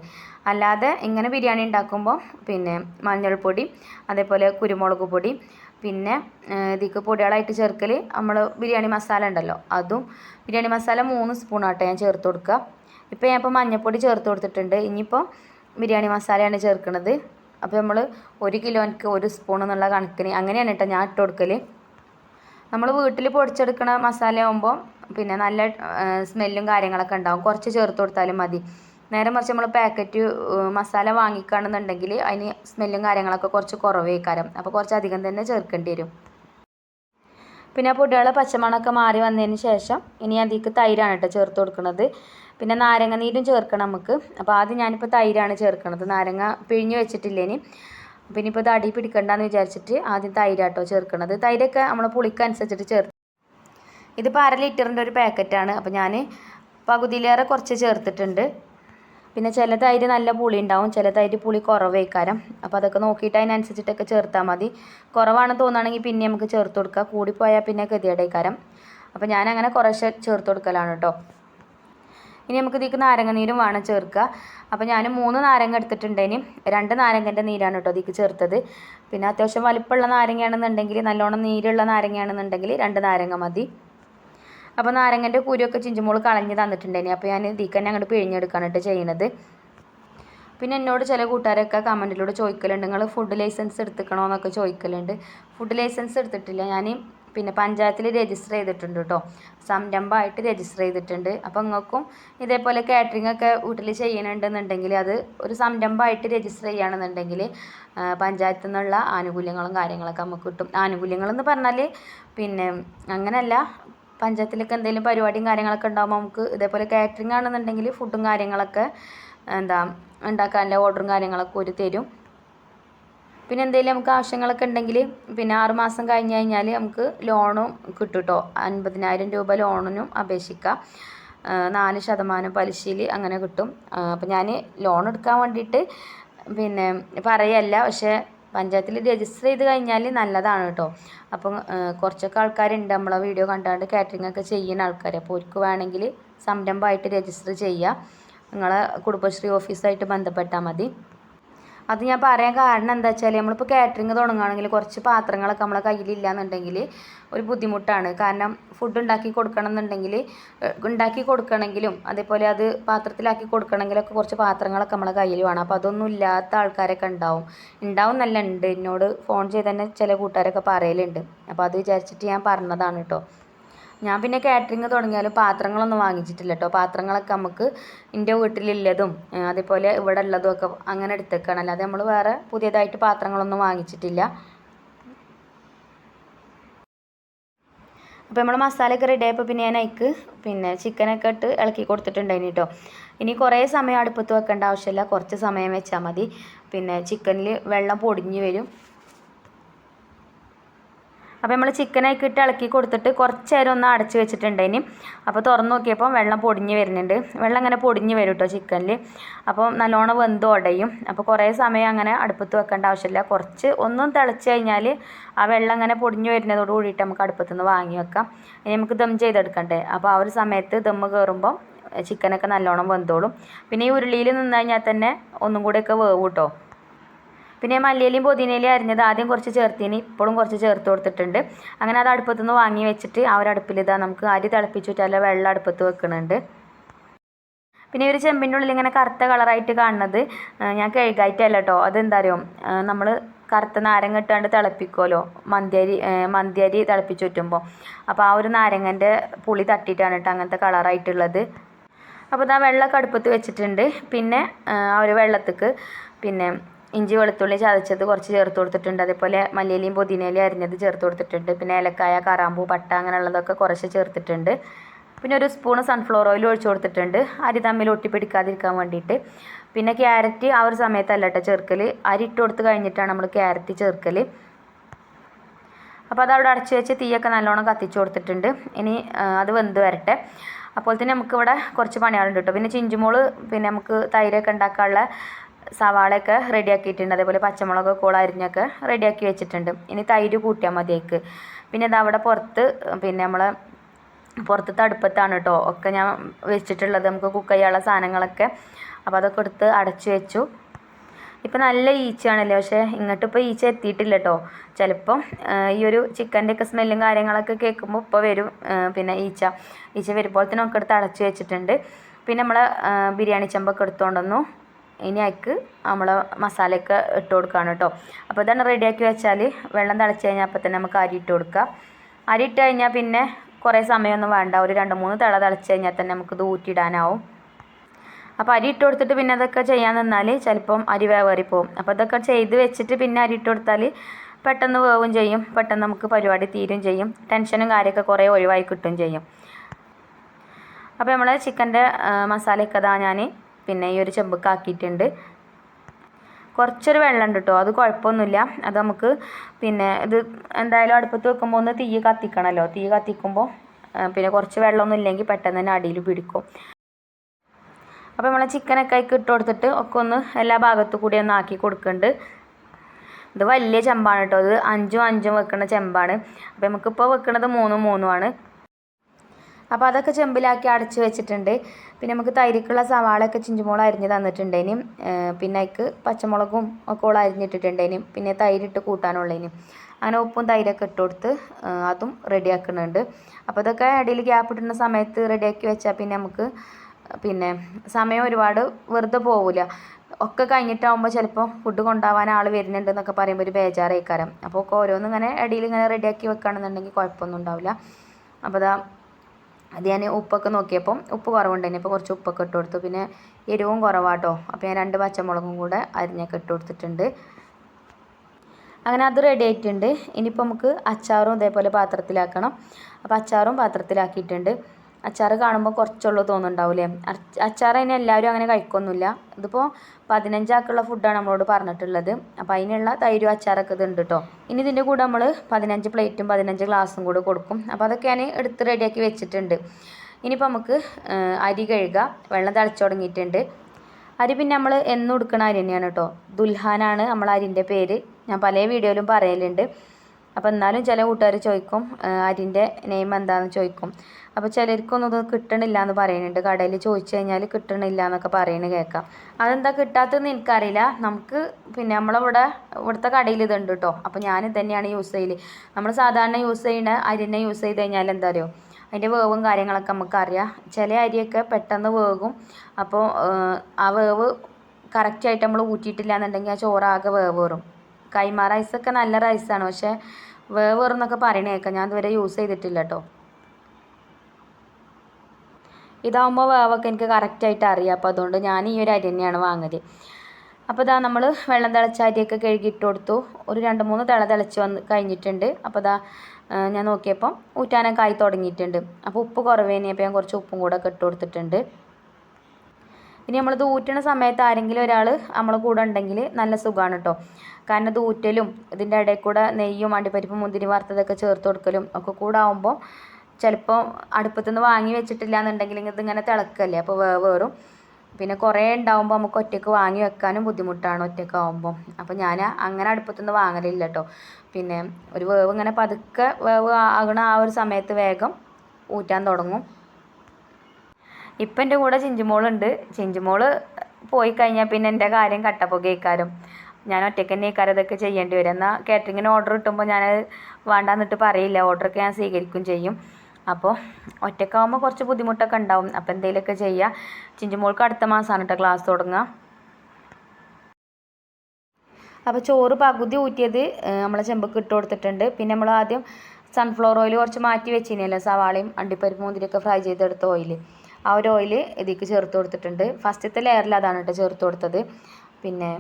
അല്ലാതെ ഇങ്ങനെ ബിരിയാണി ഉണ്ടാക്കുമ്പോൾ പിന്നെ മഞ്ഞൾപ്പൊടി അതേപോലെ കുരുമുളക് പൊടി പിന്നെ ഇതിക്ക് പൊടികളായിട്ട് ചേർക്കൽ നമ്മൾ ബിരിയാണി മസാല ഉണ്ടല്ലോ അതും ബിരിയാണി മസാല മൂന്ന് സ്പൂണാട്ടോ ഞാൻ ചേർത്ത് കൊടുക്കുക. ഇപ്പോൾ ഞാൻ ഇപ്പോൾ മഞ്ഞൾപ്പൊടി ചേർത്ത് കൊടുത്തിട്ടുണ്ട്. ഇനിയിപ്പോൾ ബിരിയാണി മസാലയാണ് ചേർക്കുന്നത് അപ്പോൾ നമ്മൾ ഒരു കിലോയ്ക്ക് ഒരു സ്പൂൺ എന്നുള്ള കണക്കിന് അങ്ങനെയാണ് കേട്ടോ ഞാൻ ഇട്ട് കൊടുക്കൽ നമ്മൾ വീട്ടിൽ പൊടിച്ചെടുക്കുന്ന മസാല ആകുമ്പോൾ പിന്നെ നല്ല സ്മെല്ലും കാര്യങ്ങളൊക്കെ ഉണ്ടാവും. കുറച്ച് ചേർത്ത് കൊടുത്താലും മതി. നേരെ മറിച്ച് നമ്മൾ പാക്കറ്റ് മസാല വാങ്ങിക്കുകയാണെന്നുണ്ടെങ്കിൽ അതിന് സ്മെല്ലും കാര്യങ്ങളൊക്കെ കുറച്ച് കുറവേക്കാരം. അപ്പോൾ കുറച്ച് അധികം തന്നെ ചേർക്കേണ്ടി വരും. പിന്നെ ആ പൊടികളെ പച്ചമണമൊക്കെ മാറി വന്നതിന് ശേഷം ഇനി അതിലേക്ക് തൈരാണ് കേട്ടോ ചേർത്ത് കൊടുക്കുന്നത് പിന്നെ നാരങ്ങ നീരും ചേർക്കണം നമുക്ക്. അപ്പോൾ ആദ്യം ഞാനിപ്പോൾ തൈരാണ് ചേർക്കുന്നത് നാരങ്ങ പിഴിഞ്ഞ് വെച്ചിട്ടില്ലേനി പിന്നെ ഇപ്പോൾ ഇത് അടി പിടിക്കണ്ടെന്ന് വിചാരിച്ചിട്ട് ആദ്യം തൈരാട്ടോ ചേർക്കണത്. തൈരൊക്കെ നമ്മൾ പുളിക്കനുസരിച്ചിട്ട് ചേർത്ത് ഇതിപ്പോൾ അര ലിറ്ററിന്റെ ഒരു പാക്കറ്റാണ്. അപ്പോൾ ഞാൻ പകുതിയിലേറെ കുറച്ച് ചേർത്തിട്ടുണ്ട്. പിന്നെ ചില തൈര് നല്ല പുളി ഉണ്ടാവും ചില തൈര് പുളി കുറവേക്കാരം. അപ്പോൾ അതൊക്കെ നോക്കിയിട്ട് അതിനനുസരിച്ചിട്ടൊക്കെ ചേർത്താൽ മതി. കുറവാണെന്ന് തോന്നുകയാണെങ്കിൽ പിന്നെ നമുക്ക് ചേർത്ത് കൊടുക്കുക കൂടിപ്പോയാൽ പിന്നെ ഗതിയുടെക്കാരം അപ്പോൾ ഞാൻ അങ്ങനെ കുറേശ്ശെ ചേർത്ത് കൊടുക്കലാണ് കേട്ടോ. ഇനി നമുക്ക് ഇതിലേക്ക് നാരങ്ങ നീരും വേണം ചേർക്കുക. അപ്പോൾ ഞാൻ മൂന്ന് നാരങ്ങ എടുത്തിട്ടുണ്ടെങ്കിൽ രണ്ട് നാരങ്ങന്റെ നീരാണ് കേട്ടോ ഇതിലേക്ക് ചേർത്തത്. പിന്നെ അത്യാവശ്യം വലിപ്പമുള്ള നാരങ്ങയാണെന്നുണ്ടെങ്കിൽ നല്ലോണം നീരുള്ള നാരങ്ങയാണെന്നുണ്ടെങ്കിൽ രണ്ട് നാരങ്ങ മതി. അപ്പോൾ നാരങ്ങന്റെ കുരുവൊക്കെ ചിഞ്ചുമോൾ കളഞ്ഞ് തന്നിട്ടുണ്ടേനി അപ്പോൾ ഞാൻ ഇതിക്കന്നെ അങ്ങോട്ട് പിഴിഞ്ഞെടുക്കാണ് കേട്ടോ ചെയ്യണത്. പിന്നെ എന്നോട് ചില കൂട്ടുകാരൊക്കെ കമന്റിലൂടെ ചോദിക്കലുണ്ട് നിങ്ങൾ ഫുഡ് ലൈസൻസ് എടുത്തിക്കണോ എന്നൊക്കെ ചോദിക്കലുണ്ട്. ഫുഡ് ലൈസൻസ് എടുത്തിട്ടില്ല. ഞാൻ പിന്നെ പഞ്ചായത്തിൽ രജിസ്റ്റർ ചെയ്തിട്ടുണ്ട് കേട്ടോ സംരംഭമായിട്ട് രജിസ്റ്റർ ചെയ്തിട്ടുണ്ട്. അപ്പോൾ നിങ്ങൾക്കും ഇതേപോലെ കാറ്ററിംഗ് ഒക്കെ വീട്ടിൽ ചെയ്യണമെന്നുണ്ടെങ്കിൽ അത് ഒരു സംരംഭമായിട്ട് രജിസ്റ്റർ ചെയ്യുകയാണെന്നുണ്ടെങ്കിൽ പഞ്ചായത്തിൽ നിന്നുള്ള ആനുകൂല്യങ്ങളും കാര്യങ്ങളൊക്കെ നമുക്ക് കിട്ടും. ആനുകൂല്യങ്ങളെന്ന് പറഞ്ഞാൽ പിന്നെ അങ്ങനെയല്ല പഞ്ചായത്തിലൊക്കെ എന്തെങ്കിലും പരിപാടിയും കാര്യങ്ങളൊക്കെ ഉണ്ടാകുമ്പോൾ നമുക്ക് ഇതേപോലെ കാറ്ററിംഗ് ആണെന്നുണ്ടെങ്കിൽ ഫുഡും കാര്യങ്ങളൊക്കെ എന്താ ഉണ്ടാക്കാനുള്ള ഓർഡറും കാര്യങ്ങളൊക്കെ ഒരു തരും. പിന്നെ എന്തെങ്കിലും നമുക്ക് ആവശ്യങ്ങളൊക്കെ ഉണ്ടെങ്കിൽ പിന്നെ ആറുമാസം കഴിഞ്ഞ് കഴിഞ്ഞാൽ നമുക്ക് ലോണും കിട്ടും കേട്ടോ അൻപതിനായിരം രൂപ ലോണിനും അപേക്ഷിക്കാം. നാല് ശതമാനം പലിശയിൽ അങ്ങനെ കിട്ടും. അപ്പം ഞാൻ ലോൺ എടുക്കാൻ വേണ്ടിയിട്ട് പിന്നെ പറയല്ല. പക്ഷേ പഞ്ചായത്തിൽ രജിസ്റ്റർ ചെയ്ത് കഴിഞ്ഞാൽ നല്ലതാണ് കേട്ടോ. അപ്പം കുറച്ചൊക്കെ ആൾക്കാരുണ്ട് നമ്മളെ വീഡിയോ കണ്ടാണ്ട് കാറ്ററിംഗ് ഒക്കെ ചെയ്യുന്ന ആൾക്കാർ അപ്പോൾ അവർക്ക് വേണമെങ്കിൽ സംരംഭമായിട്ട് രജിസ്റ്റർ ചെയ്യുക നിങ്ങളെ കുടുംബശ്രീ ഓഫീസായിട്ട് ബന്ധപ്പെട്ടാൽ മതി. അത് ഞാൻ പറയാൻ കാരണം എന്താ വെച്ചാൽ നമ്മളിപ്പോൾ കാറ്ററിങ് തുടങ്ങുകയാണെങ്കിൽ കുറച്ച് പാത്രങ്ങളൊക്കെ നമ്മളെ കയ്യിലില്ല എന്നുണ്ടെങ്കിൽ ഒരു ബുദ്ധിമുട്ടാണ്. കാരണം ഫുഡ് ഉണ്ടാക്കി കൊടുക്കണം എന്നുണ്ടെങ്കിൽ ഉണ്ടാക്കി കൊടുക്കണമെങ്കിലും അതേപോലെ അത് പാത്രത്തിലാക്കി കൊടുക്കണമെങ്കിലൊക്കെ കുറച്ച് പാത്രങ്ങളൊക്കെ നമ്മളെ കയ്യിൽ വേണം. അപ്പോൾ അതൊന്നും ഇല്ലാത്ത ആൾക്കാരൊക്കെ ഉണ്ടാവും. ഉണ്ടാവും നല്ല ഉണ്ട്. എന്നോട് ഫോൺ ചെയ്ത് തന്നെ ചില കൂട്ടുകാരൊക്കെ പറയലുണ്ട്. അപ്പോൾ അത് വിചാരിച്ചിട്ട് ഞാൻ പറഞ്ഞതാണ് കേട്ടോ. ഞാൻ പിന്നെ കാറ്ററിംഗ് തുടങ്ങിയാലും പാത്രങ്ങളൊന്നും വാങ്ങിച്ചിട്ടില്ല കേട്ടോ പാത്രങ്ങളൊക്കെ നമുക്ക് എന്റെ വീട്ടിലുള്ളതും അതേപോലെ ഇവിടെ ഉള്ളതും ഒക്കെ അങ്ങനെ എടുത്തേക്കാണ്. അല്ലാതെ നമ്മൾ വേറെ പുതിയതായിട്ട് പാത്രങ്ങളൊന്നും വാങ്ങിച്ചിട്ടില്ല. അപ്പോൾ നമ്മൾ മസാലയൊക്കെ റെഡി ആയപ്പോൾ പിന്നെ ഞാൻ അതിക്ക് പിന്നെ ചിക്കനൊക്കെ ഇട്ട് ഇളക്കി കൊടുത്തിട്ടുണ്ടായിന് കേട്ടോ ഇനി കുറേ സമയം അടുപ്പത്ത് വെക്കേണ്ട ആവശ്യമില്ല. കുറച്ച് സമയം വെച്ചാൽ മതി. പിന്നെ ചിക്കനിൽ വെള്ളം പൊടിഞ്ഞ് വരും. അപ്പോൾ നമ്മൾ ചിക്കനൊക്കെ ഇട്ട് ഇളക്കി കൊടുത്തിട്ട് കുറച്ച് നേരം ഒന്ന് അടച്ച് വെച്ചിട്ടുണ്ടേനി അപ്പോൾ തുറന്ന് നോക്കിയപ്പോൾ വെള്ളം പൊടിഞ്ഞ് വരുന്നുണ്ട്. വെള്ളം അങ്ങനെ പൊടിഞ്ഞ് വരും കേട്ടോ ചിക്കനിൽ അപ്പോൾ നല്ലോണം വെന്ത് ഉടയും അപ്പോൾ കുറേ സമയം അങ്ങനെ അടുപ്പത്ത് വെക്കേണ്ട ആവശ്യമില്ല. കുറച്ച് ഒന്നും തിളച്ച് കഴിഞ്ഞാൽ ആ വെള്ളം അങ്ങനെ പൊടിഞ്ഞ് വരുന്നതോട് കൂടിയിട്ട് നമുക്ക് അടുപ്പത്ത് നിന്ന് വാങ്ങി വെക്കാം. ഇനി നമുക്ക് ദം ചെയ്തെടുക്കണ്ടേ. അപ്പോൾ ആ ഒരു സമയത്ത് ദമ്മ് കയറുമ്പോൾ ചിക്കനൊക്കെ നല്ലോണം വെന്തോളും. പിന്നെ ഈ ഉരുളിയിൽ നിന്ന് കഴിഞ്ഞാൽ തന്നെ ഒന്നും കൂടെയൊക്കെ വേവ് കേട്ടോ പിന്നെ മല്ലിയിലയും പുതിനയിലയും അരിഞ്ഞത് ആദ്യം കുറച്ച് ചേർത്തിന് ഇപ്പോഴും കുറച്ച് ചേർത്ത് കൊടുത്തിട്ടുണ്ട്. അങ്ങനെ അത് അടുപ്പത്തു നിന്ന് വാങ്ങി വെച്ചിട്ട് ആ ഒരു അടുപ്പിൽ ഇതാ നമുക്ക് അരി തിളപ്പിച്ചിട്ടല്ല വെള്ളം അടുപ്പത്ത് വെക്കുന്നുണ്ട് പിന്നെ ഒരു ചെമ്പിന്റെ ഉള്ളിൽ ഇങ്ങനെ കറുത്ത കളറായിട്ട് കാണുന്നത് ഞാൻ കഴുകായിട്ടല്ല കേട്ടോ അതെന്താ അറിയോ? നമ്മൾ കറുത്ത നാരങ്ങ ഇട്ടാണ്ട് തിളപ്പിക്കുമല്ലോ മന്തിയരി മന്തിയരി തിളപ്പിച്ച് വെറ്റുമ്പോൾ അപ്പോൾ ആ ഒരു നാരങ്ങന്റെ പുളി തട്ടിയിട്ടാണ് കേട്ടോ അങ്ങനത്തെ കളറായിട്ടുള്ളത്. അപ്പോൾ ഇതാ വെള്ളമൊക്കെ അടുപ്പത്ത് വെച്ചിട്ടുണ്ട്. പിന്നെ ആ ഒരു വെള്ളത്തേക്ക് പിന്നെ ഇഞ്ചി വെളുത്തുള്ളി ചതച്ചത് കുറച്ച് ചേർത്ത് കൊടുത്തിട്ടുണ്ട്. അതേപോലെ മല്ലിയിലയും പുതിനയിലയും അരിഞ്ഞത് ചേർത്ത് കൊടുത്തിട്ടുണ്ട്. പിന്നെ ഏലക്കായ കറാമ്പൂ പട്ട അങ്ങനെയുള്ളതൊക്കെ കുറച്ച് ചേർത്തിട്ടുണ്ട്. പിന്നെ ഒരു സ്പൂൺ സൺഫ്ലവർ ഓയിൽ ഒഴിച്ചു കൊടുത്തിട്ടുണ്ട്. അരി തമ്മിൽ ഒട്ടിപ്പിടിക്കാതിരിക്കാൻ വേണ്ടിയിട്ട്. പിന്നെ ക്യാരറ്റ് ആ ഒരു സമയത്തല്ല കേട്ടോ ചേർക്കൽ അരി ഇട്ട് കൊടുത്ത് കഴിഞ്ഞിട്ടാണ് നമ്മൾ ക്യാരറ്റ് ചേർക്കൽ അപ്പോൾ അതവിടെ അടച്ച് വെച്ച് തീയൊക്കെ നല്ലോണം കത്തിച്ച് കൊടുത്തിട്ടുണ്ട്. ഇനി അത് വെന്ത് വരട്ടെ. അപ്പോൾ തന്നെ നമുക്കിവിടെ കുറച്ച് പണികളുണ്ട് കേട്ടോ പിന്നെ ചിഞ്ചുമോൾ പിന്നെ നമുക്ക് തൈരൊക്കെ ഉണ്ടാക്കാനുള്ള സവാളയൊക്കെ റെഡിയാക്കിയിട്ടുണ്ട്. അതേപോലെ പച്ചമുളക് കൂള അരിഞ്ഞൊക്കെ റെഡിയാക്കി വെച്ചിട്ടുണ്ട്. ഇനി തൈര് കൂട്ടിയാൽ മതിയേക്ക് പിന്നെ ഇത് അവിടെ പുറത്ത് പിന്നെ നമ്മൾ പുറത്ത് അടുപ്പത്താണ് കേട്ടോ ഒക്കെ ഞാൻ വെച്ചിട്ടുള്ളത്. നമുക്ക് കുക്ക് ചെയ്യാനുള്ള സാധനങ്ങളൊക്കെ അപ്പോൾ അതൊക്കെ എടുത്ത് അടച്ചു വെച്ചു. ഇപ്പം നല്ല ഈച്ചയാണല്ലേ? പക്ഷേ ഇങ്ങോട്ട് ഇപ്പോൾ ഈച്ച എത്തിയിട്ടില്ല കേട്ടോ ചിലപ്പം ഈ ഒരു ചിക്കന്റെ ഒക്കെ സ്മെല്ലും കാര്യങ്ങളൊക്കെ കേൾക്കുമ്പോൾ ഇപ്പോൾ വരും പിന്നെ ഈച്ച. ഈച്ച വരുമ്പോൾ തന്നെ ഒക്കെ എടുത്ത് അടച്ചു വെച്ചിട്ടുണ്ട്. പിന്നെ നമ്മൾ ബിരിയാണി ചെമ്പൊക്കെ എടുത്തുകൊണ്ടൊന്നു ഇനി അതിക്ക് നമ്മൾ മസാലയൊക്കെ ഇട്ട് കൊടുക്കുകയാണ് കേട്ടോ. അപ്പോൾ ഇതാണ് റെഡിയാക്കി വെച്ചാൽ വെള്ളം തിളച്ച് കഴിഞ്ഞാൽ അപ്പോൾ തന്നെ നമുക്ക് അരി ഇട്ട് കൊടുക്കുക അരി ഇട്ട് കഴിഞ്ഞാൽ പിന്നെ കുറേ സമയമൊന്നും വേണ്ട. ഒരു രണ്ട് മൂന്ന് തിള തിളച്ച് കഴിഞ്ഞാൽ തന്നെ നമുക്ക് ഊറ്റിയിടാനാവും അപ്പോൾ അരി ഇട്ട് കൊടുത്തിട്ട് പിന്നെ അതൊക്കെ ചെയ്യാൻ നിന്നാൽ ചിലപ്പം അരി വേവേറിപ്പോവും. അപ്പോൾ അതൊക്കെ ചെയ്ത് വെച്ചിട്ട് പിന്നെ അരി ഇട്ട് കൊടുത്താൽ പെട്ടെന്ന് വേവും ചെയ്യും. പെട്ടെന്ന് നമുക്ക് പരിപാടി തീരും ചെയ്യും. ടെൻഷനും കാര്യമൊക്കെ കുറേ ഒഴിവായി കിട്ടും ചെയ്യും. അപ്പോൾ നമ്മൾ ചിക്കന്റെ മസാലയൊക്കെ ഇതാ ഞാൻ പിന്നെ ഈ ഒരു ചെമ്പക്കാക്കിയിട്ടുണ്ട്. കുറച്ചൊരു വെള്ളം കേട്ടോ അത് കുഴപ്പമൊന്നുമില്ല. അത് നമുക്ക് പിന്നെ ഇത് എന്തായാലും അടുപ്പത്ത് വെക്കുമ്പോൾ ഒന്ന് തീ കത്തിക്കണമല്ലോ. തീ കത്തിക്കുമ്പോൾ പിന്നെ കുറച്ച് വെള്ളമൊന്നും ഇല്ലെങ്കിൽ പെട്ടെന്ന് തന്നെ അടിയിൽ പിടിക്കും. അപ്പോൾ നമ്മളെ ചിക്കനൊക്കെ അതിൽ ഇട്ട് കൊടുത്തിട്ട് ഒക്കെ ഒന്ന് എല്ലാ ഭാഗത്തു കൂടി ഒന്ന് ആക്കി കൊടുക്കുന്നുണ്ട്. ഇത് വലിയ ചെമ്പാണ് കേട്ടോ. ഇത് അഞ്ചും അഞ്ചും വെക്കുന്ന ചെമ്പാണ്. അപ്പോൾ നമുക്കിപ്പോൾ വെക്കുന്നത് മൂന്നും മൂന്നുമാണ്. അപ്പോൾ അതൊക്കെ ചെമ്പിലാക്കി അടച്ച് വെച്ചിട്ടുണ്ട്. പിന്നെ നമുക്ക് തൈരിക്കുള്ള സവാളയൊക്കെ ചിഞ്ചുമോൾ അരിഞ്ഞ് തന്നിട്ടുണ്ടേനും. പിന്നെ അതിക്ക് പച്ചമുളകും ഒക്കെ ഓൾ അരിഞ്ഞിട്ടിട്ടുണ്ടേനും. പിന്നെ തൈരിട്ട് കൂട്ടാനുള്ളതിനും അങ്ങനെ ഉപ്പും തൈരൊക്കെ ഇട്ട് കൊടുത്ത് അതും റെഡിയാക്കുന്നുണ്ട്. അപ്പോൾ ഇതൊക്കെ ഇടയിൽ ഗ്യാപ്പ് ഇട്ടുന്ന സമയത്ത് റെഡിയാക്കി വെച്ചാൽ പിന്നെ നമുക്ക് പിന്നെ സമയം ഒരുപാട് വെറുതെ പോവില്ല ഒക്കെ കഴിഞ്ഞിട്ടാകുമ്പോൾ ചിലപ്പോൾ ഫുഡ് കൊണ്ടുപോകാൻ ആൾ വരുന്നുണ്ട് എന്നൊക്കെ പറയുമ്പോൾ ഒരു ബേജാറേക്കാരം അപ്പോൾ ഒക്കെ ഓരോന്നും ഇങ്ങനെ ഇടയിൽ ഇങ്ങനെ റെഡിയാക്കി വെക്കുകയാണെന്നുണ്ടെങ്കിൽ കുഴപ്പമൊന്നും ഉണ്ടാവില്ല. അപ്പോൾ ഇതാ അത് ഞാൻ ഉപ്പൊക്കെ നോക്കിയപ്പം ഉപ്പ് കുറവുണ്ടായിരുന്നു. അപ്പോൾ കുറച്ച് ഉപ്പൊക്കെ ഇട്ട് കൊടുത്തു. പിന്നെ എരിവും കുറവാട്ടോ. അപ്പോൾ ഞാൻ രണ്ട് പച്ചമുളകും കൂടെ അരിഞ്ഞൊക്കെ ഇട്ട് കൊടുത്തിട്ടുണ്ട്. അങ്ങനെ അത് റെഡി ആയിട്ടുണ്ട്. ഇനിയിപ്പോൾ നമുക്ക് അച്ചാറും ഇതേപോലെ പാത്രത്തിലാക്കണം. അപ്പോൾ അച്ചാറും പാത്രത്തിലാക്കിയിട്ടുണ്ട്. അച്ചാർ കാണുമ്പോൾ കുറച്ചുള്ളൂ തോന്നുന്നുണ്ടാവില്ലേ അച്ച- അച്ചാർ അതിന് എല്ലാവരും അങ്ങനെ കഴിക്കൊന്നുമില്ല. ഇതിപ്പോൾ പതിനഞ്ചാക്കുള്ള ഫുഡാണ് നമ്മളോട് പറഞ്ഞിട്ടുള്ളത്. അപ്പോൾ അതിനുള്ള തൈരും അച്ചാറൊക്കെ ഇതുണ്ട് കേട്ടോ ഇനി ഇതിന്റെ കൂടെ നമ്മൾ പതിനഞ്ച് പ്ലേറ്റും പതിനഞ്ച് ഗ്ലാസും കൂടെ കൊടുക്കും. അപ്പോൾ അതൊക്കെ ഞാൻ എടുത്ത് റെഡിയാക്കി വെച്ചിട്ടുണ്ട്. ഇനിയിപ്പോൾ നമുക്ക് അരി കഴുകുക വെള്ളം തിളച്ചു തുടങ്ങിയിട്ടുണ്ട്. അരി പിന്നെ നമ്മൾ എന്നും എടുക്കണ അരി തന്നെയാണ് കേട്ടോ ദുൽഹാനാണ് നമ്മൾ അരിന്റെ പേര്. ഞാൻ പല വീഡിയോയിലും പറയലുണ്ട്. അപ്പോൾ എന്നാലും ചില കൂട്ടുകാർ ചോദിക്കും അരിന്റെ നെയിം എന്താണെന്ന് ചോദിക്കും. അപ്പോൾ ചിലർക്കൊന്നും ഇത് കിട്ടണില്ല എന്ന് പറയുന്നുണ്ട്. കടയിൽ ചോദിച്ചു കഴിഞ്ഞാൽ കിട്ടണില്ല എന്നൊക്കെ പറയുന്നത് കേൾക്കാം. അതെന്താ കിട്ടാത്തതെന്ന് എനിക്കറിയില്ല. നമുക്ക് പിന്നെ നമ്മളിവിടെ ഇവിടുത്തെ കടയിൽ ഇതുണ്ട് കേട്ടോ. അപ്പോൾ ഞാൻ തന്നെയാണ് യൂസ് ചെയ്യൽ നമ്മൾ സാധാരണ യൂസ് ചെയ്യുന്ന അരിനെ യൂസ് ചെയ്ത് കഴിഞ്ഞാൽ എന്താ അറിയോ? അതിന്റെ വേവും കാര്യങ്ങളൊക്കെ നമുക്കറിയാം. ചില അരിയൊക്കെ പെട്ടെന്ന് വേകും. അപ്പോൾ ആ വേവ് കറക്റ്റായിട്ട് നമ്മൾ ഊറ്റിയിട്ടില്ല എന്നുണ്ടെങ്കിൽ ആ ചോറാകെ വേവ് വേറും കൈമ റൈസൊക്കെ നല്ല റൈസാണ് പക്ഷേ വേവ് കയറുന്നൊക്കെ എന്നൊക്കെ പറയണേക്കാം ഞാൻ ഇതുവരെ യൂസ് ചെയ്തിട്ടില്ല കേട്ടോ. ഇതാകുമ്പോൾ വേവൊക്കെ എനിക്ക് കറക്റ്റായിട്ട് അറിയാം. അപ്പോൾ അതുകൊണ്ട് ഞാൻ ഈ ഒരു അരി തന്നെയാണ് വാങ്ങൽ അപ്പോൾ ഇതാ നമ്മൾ വെള്ളം തിളച്ച അരിയൊക്കെ കഴുകി ഇട്ട് കൊടുത്തു. ഒരു രണ്ട് മൂന്ന് തിള തിളച്ച് വന്ന് കഴിഞ്ഞിട്ടുണ്ട്. അപ്പോൾ ഇതാ ഞാൻ നോക്കിയപ്പം ഊറ്റാനൊക്കെ ആയി തുടങ്ങിയിട്ടുണ്ട്. അപ്പോൾ ഉപ്പ് കുറവേനെ. അപ്പോൾ ഞാൻ കുറച്ച് ഉപ്പും കൂടെ ഒക്കെ ഇട്ട് കൊടുത്തിട്ടുണ്ട്. ഇനി നമ്മളിത് ഊറ്റണ സമയത്ത് ആരെങ്കിലും ഒരാൾ നമ്മളെ കൂടെ ഉണ്ടെങ്കിൽ നല്ല സുഖമാണ് കേട്ടോ കാരണം ഇത് ഊറ്റലും ഇതിന്റെ ഇടയിൽ കൂടെ നെയ്യും അണ്ടിപ്പരിപ്പും മുന്തിരി വറുത്തതൊക്കെ ചേർത്ത് കൊടുക്കലും ഒക്കെ കൂടെ ആകുമ്പോൾ ചിലപ്പോൾ അടുപ്പത്തു നിന്ന് വാങ്ങി വെച്ചിട്ടില്ല എന്നുണ്ടെങ്കിൽ ഇതിങ്ങനെ തിളക്കല്ലേ? അപ്പോൾ വേവേറും പിന്നെ കുറേ ഉണ്ടാവുമ്പോൾ നമുക്ക് ഒറ്റയ്ക്ക് വാങ്ങി വെക്കാനും ബുദ്ധിമുട്ടാണ് ഒറ്റയ്ക്ക് ആകുമ്പോൾ അപ്പോൾ ഞാൻ അങ്ങനെ അടുപ്പത്തു വാങ്ങലില്ല കേട്ടോ പിന്നെ ഒരു വേവ് ഇങ്ങനെ പതുക്കെ വേവ് ആകണ ആ ഒരു സമയത്ത് വേഗം ഊറ്റാൻ തുടങ്ങും. ഇപ്പം എന്റെ കൂടെ ചിഞ്ചുമോളുണ്ട്. ചിഞ്ചുമോൾ പോയി കഴിഞ്ഞാൽ പിന്നെ എന്റെ കാര്യം കട്ടപ്പുകയിക്കാരും. ഞാൻ ഒറ്റയ്ക്ക് തന്നെ ഇക്കാരം ഇതൊക്കെ ചെയ്യേണ്ടി വരും. എന്നാൽ കാറ്ററിങ്ങിന് ഓർഡർ കിട്ടുമ്പോൾ ഞാൻ വേണ്ടാന്നിട്ട് പറയില്ല. ഓർഡറൊക്കെ ഞാൻ സ്വീകരിക്കും ചെയ്യും. അപ്പോൾ ഒറ്റക്കാവുമ്പോൾ കുറച്ച് ബുദ്ധിമുട്ടൊക്കെ ഉണ്ടാവും. അപ്പോൾ എന്തെങ്കിലുമൊക്കെ ചെയ്യുക ചിഞ്ചുമോൾക്ക് അടുത്ത മാസമാണ് കേട്ടോ ക്ലാസ് തുടങ്ങുക അപ്പോൾ ചോറ് പകുതി ഊറ്റിയത് നമ്മളെ ചെമ്പക്ക് ഇട്ട് കൊടുത്തിട്ടുണ്ട്. പിന്നെ നമ്മൾ ആദ്യം സൺഫ്ലവർ ഓയിൽ കുറച്ച് മാറ്റി വെച്ചിരുന്നല്ലോ സവാളയും അണ്ടിപ്പരിപ്പ് മുന്തിരിയൊക്കെ ഫ്രൈ ചെയ്തെടുത്ത ഓയിൽ ആ ഒരു ഓയിൽ ഇതിലേക്ക് ചേർത്ത് കൊടുത്തിട്ടുണ്ട്. ഫസ്റ്റത്തെ ലെയറിൽ അതാണ് കേട്ടോ ചേർത്ത് കൊടുത്തത്. പിന്നെ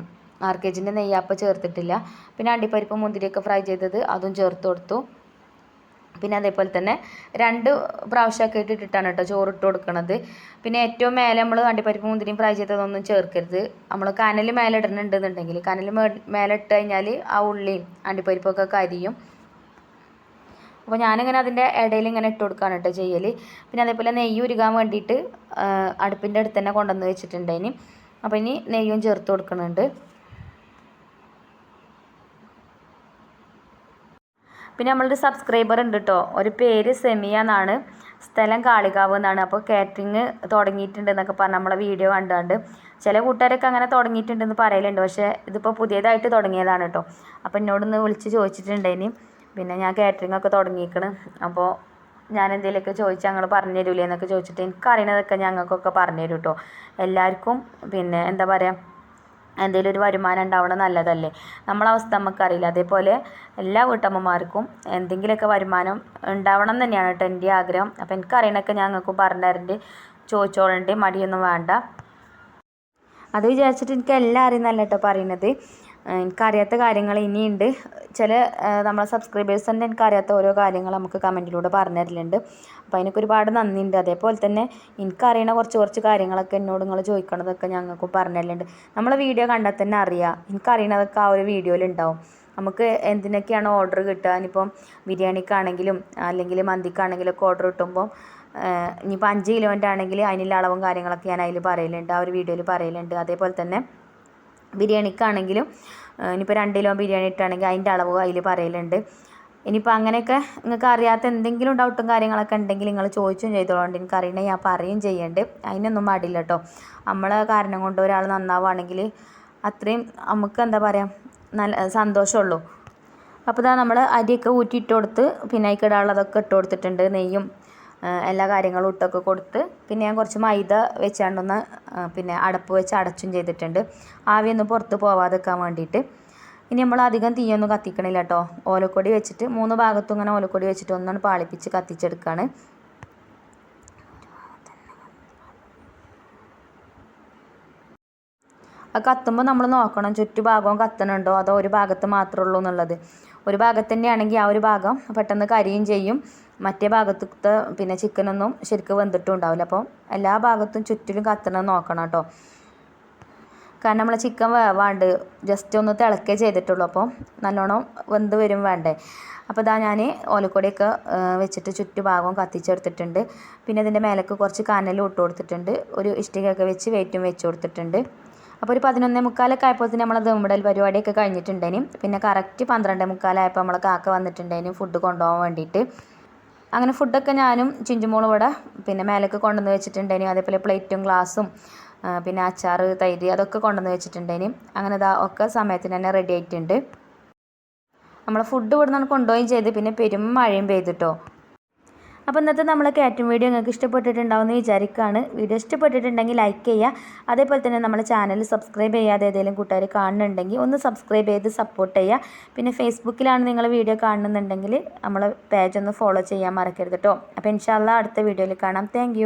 ആർ കെ ജിന്റെ നെയ്യപ്പം ചേർത്തിട്ടില്ല. പിന്നെ അണ്ടിപ്പരിപ്പ് മുന്തിരിയൊക്കെ ഫ്രൈ ചെയ്തത് അതും ചേർത്ത് കൊടുത്തു. പിന്നെ അതേപോലെ തന്നെ രണ്ട് പ്രാവശ്യമൊക്കെ ഇട്ടിട്ടാണ് കേട്ടോ ചോറ് ഇട്ട് കൊടുക്കണത്. പിന്നെ ഏറ്റവും മേലെ നമ്മൾ വണ്ടിപ്പരിപ്പ് മുന്തിരിയും ഫ്രൈ ചെയ്തതൊന്നും ചേർക്കരുത്. നമ്മൾ കനൽ മേലെ ഇടണുണ്ടെന്നുണ്ടെങ്കിൽ കനൽ മേലെ ഇട്ട് കഴിഞ്ഞാൽ ആ ഉള്ളിയും അണ്ടിപ്പരിപ്പൊക്കെ കരിയും. അപ്പോൾ ഞാനിങ്ങനെ അതിന്റെ ഇടയിൽ ഇങ്ങനെ ഇട്ട് കൊടുക്കുകയാണ് കേട്ടോ ചെയ്യൽ പിന്നെ അതേപോലെ നെയ്യ് ഉരുകാൻ വേണ്ടിയിട്ട് അടുപ്പിന്റെ അടുത്ത് തന്നെ കൊണ്ടുവന്ന് വെച്ചിട്ടുണ്ടായിന്. അപ്പോൾ ഇനി നെയ്യും ചേർത്ത് കൊടുക്കുന്നുണ്ട് പിന്നെ നമ്മളൊരു സബ്സ്ക്രൈബർ ഉണ്ട് കേട്ടോ ഒരു പേര് സെമിയ എന്നാണ്. സ്ഥലം കാളികാവ് എന്നാണ്. അപ്പോൾ കാറ്ററിങ് തുടങ്ങിയിട്ടുണ്ട് എന്നൊക്കെ പറഞ്ഞ് നമ്മളെ വീഡിയോ കണ്ടുകൊണ്ട് ചില കൂട്ടുകാരൊക്കെ അങ്ങനെ തുടങ്ങിയിട്ടുണ്ടെന്ന് പറയലുണ്ട്. പക്ഷേ ഇതിപ്പോൾ പുതിയതായിട്ട് തുടങ്ങിയതാണ് കേട്ടോ അപ്പോൾ എന്നോടൊന്ന് വിളിച്ച് ചോദിച്ചിട്ടുണ്ടേനി പിന്നെ ഞാൻ കാറ്ററിംഗ് ഒക്കെ തുടങ്ങിയിരിക്കണം അപ്പോൾ ഞാൻ എന്തെങ്കിലുമൊക്കെ ചോദിച്ചാൽ ഞങ്ങൾ പറഞ്ഞു തരൂലേ എന്നൊക്കെ ചോദിച്ചിട്ട് എനിക്ക് അറിയണതൊക്കെ ഞങ്ങൾക്കൊക്കെ പറഞ്ഞു തരും കേട്ടോ എല്ലാവർക്കും പിന്നെ എന്താ പറയുക എന്തെങ്കിലും ഒരു വരുമാനം ഉണ്ടാവണം നല്ലതല്ലേ? നമ്മളെ അവസ്ഥ നമുക്കറിയില്ല. അതേപോലെ എല്ലാ വീട്ടമ്മമാർക്കും എന്തെങ്കിലുമൊക്കെ വരുമാനം ഉണ്ടാവണം തന്നെയാണ് കേട്ടോ എന്റെ ആഗ്രഹം. അപ്പോൾ എനിക്കറിയണമൊക്കെ ഞാൻ നിങ്ങൾക്ക് തരണ്ട് ചോദിച്ചോളണ്ട്. മടിയൊന്നും വേണ്ട. അത് വിചാരിച്ചിട്ട് എനിക്ക് എല്ലാം അറിയുന്നല്ല കേട്ടോ പറയുന്നത് ഏഹ് എനിക്കറിയാത്ത കാര്യങ്ങൾ ഇനിയുണ്ട്. ചില നമ്മളെ സബ്സ്ക്രൈബേഴ്സ് തന്നെ എനിക്കറിയാത്ത ഓരോ കാര്യങ്ങൾ നമുക്ക് കമന്റിലൂടെ പറഞ്ഞു തരലുണ്ട്. അപ്പോൾ അതിനൊക്കെ ഒരുപാട് നന്ദിയുണ്ട്. അതേപോലെ തന്നെ എനിക്കറിയണ കുറച്ച് കുറച്ച് കാര്യങ്ങളൊക്കെ എന്നോട് നിങ്ങൾ ചോദിക്കണതൊക്കെ ഞങ്ങൾക്ക് പറഞ്ഞു തരലുണ്ട്. നമ്മളെ വീഡിയോ കണ്ടാൽ തന്നെ അറിയാം. എനിക്കറിയണതൊക്കെ ആ ഒരു വീഡിയോയിൽ ഉണ്ടാവും. നമുക്ക് എന്തിനൊക്കെയാണ് ഓർഡർ കിട്ടുക? ഇനിയിപ്പം ബിരിയാണിക്കാണെങ്കിലും അല്ലെങ്കിൽ മന്തിക്കാണെങ്കിലും ഒക്കെ ഓർഡർ കിട്ടുമ്പോൾ ഇനിയിപ്പോൾ അഞ്ച് കിലോന്റെ ആണെങ്കിൽ അതിനുള്ള അളവും കാര്യങ്ങളൊക്കെ ഞാൻ അതിൽ പറയലുണ്ട്. ആ ഒരു വീഡിയോയിൽ പറയലുണ്ട്. അതേപോലെ തന്നെ ബിരിയാണിക്കാണെങ്കിലും ഇനിയിപ്പോൾ രണ്ട് കിലോ ബിരിയാണി ഇട്ടാണെങ്കിൽ അതിന്റെ അളവ് അതിൽ പറയലുണ്ട്. ഇനിയിപ്പോൾ അങ്ങനെയൊക്കെ നിങ്ങൾക്ക് അറിയാത്ത എന്തെങ്കിലും ഡൗട്ടും കാര്യങ്ങളൊക്കെ ഉണ്ടെങ്കിൽ നിങ്ങൾ ചോദിച്ചും ചെയ്തോളാണ്ട് എനിക്ക് അറിയണേ ഞാൻ പറയുകയും ചെയ്യണ്ട്. അതിനൊന്നും പാടില്ല കേട്ടോ. നമ്മളെ കാരണം കൊണ്ട് ഒരാൾ നന്നാവുകയാണെങ്കിൽ അത്രയും നമുക്ക് എന്താ പറയുക നല്ല സന്തോഷമുള്ളൂ. അപ്പോൾ ഇതാ നമ്മൾ അരിയൊക്കെ ഊറ്റി ഇട്ട് കൊടുത്ത് പിന്നെ അതിക്കിടാനുള്ളതൊക്കെ ഇട്ട് കൊടുത്തിട്ടുണ്ട് നെയ്യും എല്ലാ കാര്യങ്ങളും ഇട്ടൊക്കെ കൊടുത്ത് പിന്നെ ഞാൻ കുറച്ച് മൈദ വെച്ചാണ്ടൊന്ന് പിന്നെ അടപ്പ് വെച്ച് അടച്ചും ചെയ്തിട്ടുണ്ട്. ആവിയൊന്നും പുറത്ത് പോവാതെക്കാൻ വേണ്ടിയിട്ട്. ഇനി നമ്മൾ അധികം തീയൊന്നും കത്തിക്കണില്ല കേട്ടോ ഓലക്കൊടി വെച്ചിട്ട് മൂന്ന് ഭാഗത്തും ഇങ്ങനെ ഓലക്കൊടി വെച്ചിട്ട് ഒന്നാണ് പാളിപ്പിച്ച് കത്തിച്ചെടുക്കുകയാണ് കത്തുമ്പോൾ നമ്മൾ നോക്കണം ചുറ്റുഭാഗവും കത്തണുണ്ടോ? അതോ ഒരു ഭാഗത്ത് മാത്രമേ ഉള്ളൂ എന്നുള്ളത്. ഒരു ഭാഗത്ത് തന്നെയാണെങ്കിൽ ആ ഒരു ഭാഗം പെട്ടെന്ന് കരിയും ചെയ്യും. മറ്റേ ഭാഗത്തെ പിന്നെ ചിക്കനൊന്നും ശരിക്കും വെന്തിട്ടും ഉണ്ടാവില്ല. അപ്പോൾ എല്ലാ ഭാഗത്തും ചുറ്റിലും കത്തണം നോക്കണം കേട്ടോ. കാരണം നമ്മൾ ചിക്കൻ വേവാണ്ട് ജസ്റ്റ് ഒന്ന് തിളക്കേ ചെയ്തിട്ടുള്ളൂ. അപ്പോൾ നല്ലോണം വെന്ത് വരും വേണ്ടേ. അപ്പോൾ ഇതാ ഞാൻ ഓലക്കൊടിയൊക്കെ വെച്ചിട്ട് ചുറ്റുഭാഗവും കത്തിച്ചെടുത്തിട്ടുണ്ട്. പിന്നെ ഇതിന്റെ മേലേക്ക് കുറച്ച് കനലും ഇട്ട് കൊടുത്തിട്ടുണ്ട്. ഒരു ഇഷ്ടികയൊക്കെ വെച്ച് വെയിറ്റും വെച്ച് കൊടുത്തിട്ടുണ്ട്. അപ്പോൾ ഒരു പതിനൊന്നേ മുക്കാലൊക്കെ ആയപ്പോൾ നമ്മളെ ദമ്മിടൽ പരിപാടിയൊക്കെ കഴിഞ്ഞിട്ടുണ്ടേനും പിന്നെ കറക്റ്റ് പന്ത്രണ്ടേ മുക്കാലായപ്പോൾ നമ്മളെ കാക്ക വന്നിട്ടുണ്ടേനും ഫുഡ് കൊണ്ടുപോകാൻ വേണ്ടിയിട്ട് അങ്ങനെ ഫുഡൊക്കെ ഞാനും ചിഞ്ചുമോളും ഇവിടെ പിന്നെ മേലേക്ക് കൊണ്ടുവന്ന് വെച്ചിട്ടുണ്ടേനും അതേപോലെ പ്ലേറ്റും ഗ്ലാസും പിന്നെ അച്ചാർ തൈര് അതൊക്കെ കൊണ്ടുവന്ന് വെച്ചിട്ടുണ്ടേനും അങ്ങനെ ഇതാ ഒക്കെ സമയത്തിന് തന്നെ റെഡി ആയിട്ടുണ്ട്. നമ്മൾ ഫുഡ് ഇവിടെ നിന്ന് കൊണ്ടുപോവുകയും ചെയ്ത്. പിന്നെ പെരും മഴയും പെയ്തിട്ടോ അപ്പോൾ ഇന്നത്തെ നമ്മളെ കാറ്റും വീഡിയോ നിങ്ങൾക്ക് ഇഷ്ടപ്പെട്ടിട്ടുണ്ടാവുമെന്ന് വിചാരിക്കുകയാണ് വീഡിയോ ഇഷ്ടപ്പെട്ടിട്ടുണ്ടെങ്കിൽ ലൈക്ക് ചെയ്യുക. അതേപോലെ തന്നെ നമ്മുടെ ചാനൽ സബ്സ്ക്രൈബ് ചെയ്യാതെ ഏതെങ്കിലും കൂട്ടുകാർ കാണുന്നുണ്ടെങ്കിൽ ഒന്ന് സബ്സ്ക്രൈബ് ചെയ്ത് സപ്പോർട്ട് ചെയ്യുക. പിന്നെ ഫേസ്ബുക്കിലാണ് നിങ്ങൾ വീഡിയോ കാണുന്നുണ്ടെങ്കിൽ നമ്മളെ പേജ് ഒന്ന് ഫോളോ ചെയ്യാൻ മറക്കരുത് കേട്ടോ അപ്പോൾ ഇൻഷാല്ല അടുത്ത വീഡിയോയിൽ കാണാം. താങ്ക്